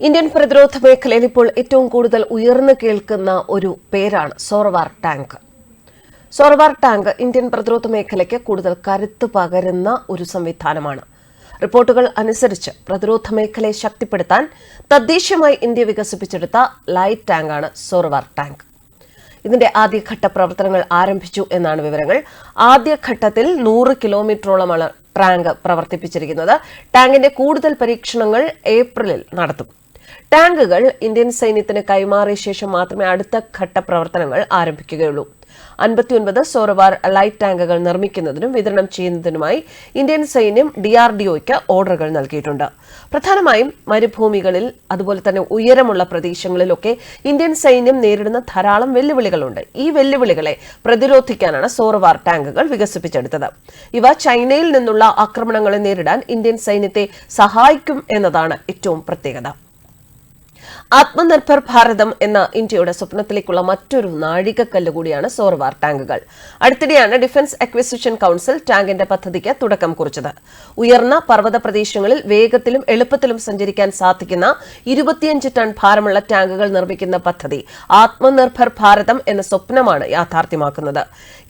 Indian പ്രതിരോധ മേഖലയിൽ ഇപ്പോൾ ഏറ്റവും കൂടുതൽ ഉയർന്നു കേൾക്കുന്ന ഒരു പേരാണ് Zorawar tank. Zorawar tank Indian പ്രതിരോധ മേഖലയ്ക്ക് കൂടുതൽ കരുത്ത് പകരുന്ന ഒരു സംവിധാനമാണ്. റിപ്പോർട്ടുകൾ അനുസരിച്ച് പ്രതിരോധ മേഖലയെ ശക്തിപ്പെടുത്താൻ തദ്ദേശീയമായി ഇന്ത്യ വികസിപ്പിച്ചെടുത്ത ലൈറ്റ് ടാങ്കാണ് സോർവാർ ടാങ്ക്. ഇതിന്റെ ആദ്യഘട്ട പ്രവർത്തനങ്ങൾ ആരംഭിച്ചു എന്നാണ് വിവരങ്ങൾ. ആദ്യഘട്ടത്തിൽ നൂറ് കിലോമീറ്ററോളമാണ് ടാങ്ക് പ്രവർത്തിപ്പിച്ചിരിക്കുന്നത്. ടാങ്കിന്റെ കൂടുതൽ പരീക്ഷണങ്ങൾ ഏപ്രിലിൽ നടത്തും. ടാങ്കുകൾ ഇന്ത്യൻ സൈന്യത്തിന് കൈമാറിയ ശേഷം മാത്രമേ അടുത്ത ഘട്ട പ്രവർത്തനങ്ങൾ ആരംഭിക്കുകയുള്ളൂ. അൻപത്തിയൊൻപത് സോറവാർ ലൈറ്റ് ടാങ്കുകൾ നിർമ്മിക്കുന്നതിനും വിതരണം ചെയ്യുന്നതിനുമായി ഇന്ത്യൻ സൈന്യം ഡിആർഡിഒയ്ക്ക് ഓർഡറുകൾ നൽകിയിട്ടുണ്ട്. പ്രധാനമായും മരുഭൂമികളിൽ അതുപോലെ തന്നെ ഉയരമുള്ള പ്രദേശങ്ങളിലൊക്കെ ഇന്ത്യൻ സൈന്യം നേരിടുന്ന ധാരാളം വെല്ലുവിളികളുണ്ട്. ഈ വെല്ലുവിളികളെ പ്രതിരോധിക്കാനാണ് സോറവാർ ടാങ്കുകൾ വികസിപ്പിച്ചെടുത്തത്. ഇവ ചൈനയിൽ നിന്നുള്ള ആക്രമണങ്ങളെ നേരിടാൻ ഇന്ത്യൻ സൈന്യത്തെ സഹായിക്കും എന്നതാണ് ഏറ്റവും പ്രത്യേകത. ആത്മനിർഭർ ഭാരതം എന്ന ഇന്ത്യയുടെ സ്വപ്നത്തിലേക്കുള്ള മറ്റൊരു നാഴികക്കല്ല് കൂടിയാണ് സോർവാർ ടാങ്കുകൾ. അടുത്തിടെയാണ് ഡിഫൻസ് അക്വിസിഷൻ കൌൺസിൽ ടാങ്കിന്റെ പദ്ധതിക്ക് തുടക്കം കുറിച്ചത്. ഉയർന്ന പർവത പ്രദേശങ്ങളിൽ വേഗത്തിലും എളുപ്പത്തിലും സഞ്ചരിക്കാൻ സാധിക്കുന്ന ഇരുപത്തിയഞ്ച് ടൺ ഭാരമുള്ള ടാങ്കുകൾ നിർമ്മിക്കുന്ന പദ്ധതി ആത്മനിർഭർ ഭാരതം എന്ന സ്വപ്നമാണ് യാഥാർത്ഥ്യമാക്കുന്നത്.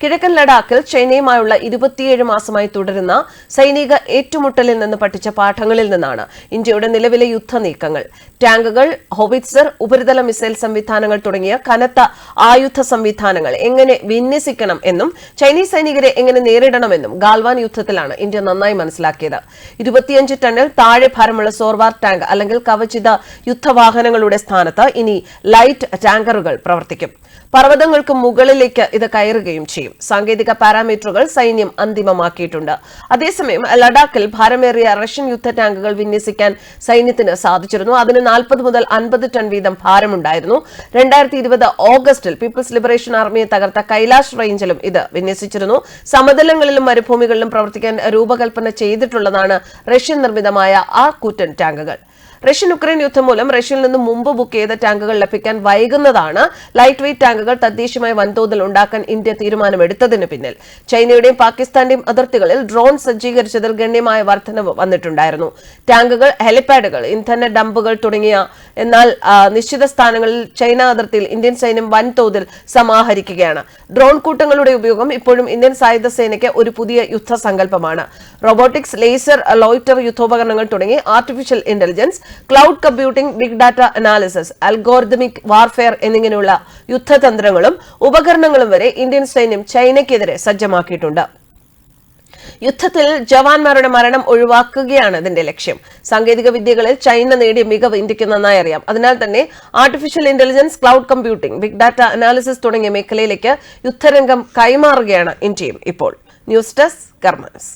കിഴക്കൻ ലഡാക്കിൽ ചൈനയുമായുള്ള ഇരുപത്തിയേഴ് മാസമായി തുടരുന്ന സൈനിക ഏറ്റുമുട്ടലിൽ നിന്ന് പഠിച്ച പാഠങ്ങളിൽ നിന്നാണ് ഇന്ത്യയുടെ നിലവിലെ യുദ്ധ നീക്കങ്ങൾ ടാങ്കുകൾ ഹോവിറ്റ്സർ ഉപരിതല മിസൈൽ സംവിധാനങ്ങൾ തുടങ്ങിയ കനത്ത ആയുധ സംവിധാനങ്ങൾ എങ്ങനെ വിന്യസിക്കണം എന്നും ചൈനീസ് സൈനികരെ എങ്ങനെ നേരിടണമെന്നും ഗാൽവാൻ യുദ്ധത്തിലാണ് ഇന്ത്യ നന്നായി മനസ്സിലാക്കിയത്. ഇരുപത്തിയഞ്ച് ടണ്ണിൽ താഴെ ഭാരമുള്ള സോർവാർ ടാങ്ക് അല്ലെങ്കിൽ കവചിത യുദ്ധവാഹനങ്ങളുടെ സ്ഥാനത്ത് ഇനി ലൈറ്റ് ടാങ്കറുകൾ പ്രവർത്തിക്കും. പർവതങ്ങൾക്ക് മുകളിലേക്ക് ഇത് കയറുകയും ചെയ്യും. സാങ്കേതിക പാരാമീറ്ററുകൾ സൈന്യം അന്തിമമാക്കിയിട്ടുണ്ട്. അതേസമയം ലഡാക്കിൽ ഭാരമേറിയ റഷ്യൻ യുദ്ധ ടാങ്കുകൾ വിന്യസിക്കാൻ സൈന്യത്തിന് സാധിച്ചിരുന്നു. അതിന് നാൽപ്പത് മുതൽ അൻപത് ടൺ വീതം ഭാരമുണ്ടായിരുന്നു. രണ്ടായിരത്തി ഇരുപത് ഓഗസ്റ്റിൽ പീപ്പിൾസ് ലിബറേഷൻ ആർമിയെ തകർത്ത കൈലാഷ് റേഞ്ചിലും ഇത് വിന്യസിച്ചിരുന്നു. സമതലങ്ങളിലും മരുഭൂമികളിലും പ്രവർത്തിക്കാൻ രൂപകൽപ്പന ചെയ്തിട്ടുള്ളതാണ് റഷ്യൻ നിർമ്മിതമായ ആ കൂറ്റൻ ടാങ്കുകൾ. റഷ്യൻ ഉക്രൈൻ യുദ്ധം മൂലം റഷ്യയിൽ നിന്ന് മുമ്പ് ബുക്ക് ചെയ്ത ടാങ്കുകൾ ലഭിക്കാൻ വൈകുന്നതാണ്. ലൈറ്റ് വെയ്റ്റ് ടാങ്കുകൾ തദ്ദേശീയമായി വൻതോതിൽ ഉണ്ടാക്കാൻ ഇന്ത്യ തീരുമാനമെടുത്തതിന് പിന്നിൽ. ചൈനയുടെയും പാകിസ്ഥാന്റെയും അതിർത്തികളിൽ ഡ്രോൺ സജ്ജീകരിച്ചതിൽ ഗണ്യമായ വർധനവ് വന്നിട്ടുണ്ടായിരുന്നു. ടാങ്കുകൾ ഹെലിപാഡുകൾ ഇന്ധന ഡംപുകൾ തുടങ്ങിയ എന്നാൽ നിശ്ചിത സ്ഥാനങ്ങളിൽ ചൈന അതിർത്തിയിൽ ഇന്ത്യൻ സൈന്യം വൻതോതിൽ സമാഹരിക്കുകയാണ്. ഡ്രോൺ കൂട്ടങ്ങളുടെ ഉപയോഗം ഇപ്പോഴും ഇന്ത്യൻ സായുധ സേനയ്ക്ക് ഒരു പുതിയ യുദ്ധസങ്കല്പമാണ്. റോബോട്ടിക്സ് ലേസർ ലോയിറ്റർ യുദ്ധോപകരണങ്ങൾ തുടങ്ങി artificial intelligence cloud computing big data analysis algorithmic warfare എന്നിങ്ങനെയുള്ള യുദ്ധതന്ത്രങ്ങളും ഉപകരണങ്ങളും വരെ ഇന്ത്യൻ സൈന്യം ചൈനയ്ക്കെതിരെ സജ്ജമാക്കിയിട്ടുണ്ട്. യുദ്ധത്തിൽ ജവാന്മാരുടെ മരണം ഒഴിവാക്കുകയാണ് ഇതിന്റെ ലക്ഷ്യം. സാങ്കേതിക വിദ്യകളിൽ ചൈന നേടിയ മികവ് ഇന്ത്യയ്ക്ക് നന്നായി അറിയാം. അതിനാൽ തന്നെ artificial intelligence cloud computing big data analysis തുടങ്ങിയ മേഖലയിലേക്ക് യുദ്ധരംഗം കൈമാറുകയാണ് ഇന്ത്യയും ഇപ്പോൾ. News desk കർമ്മസ്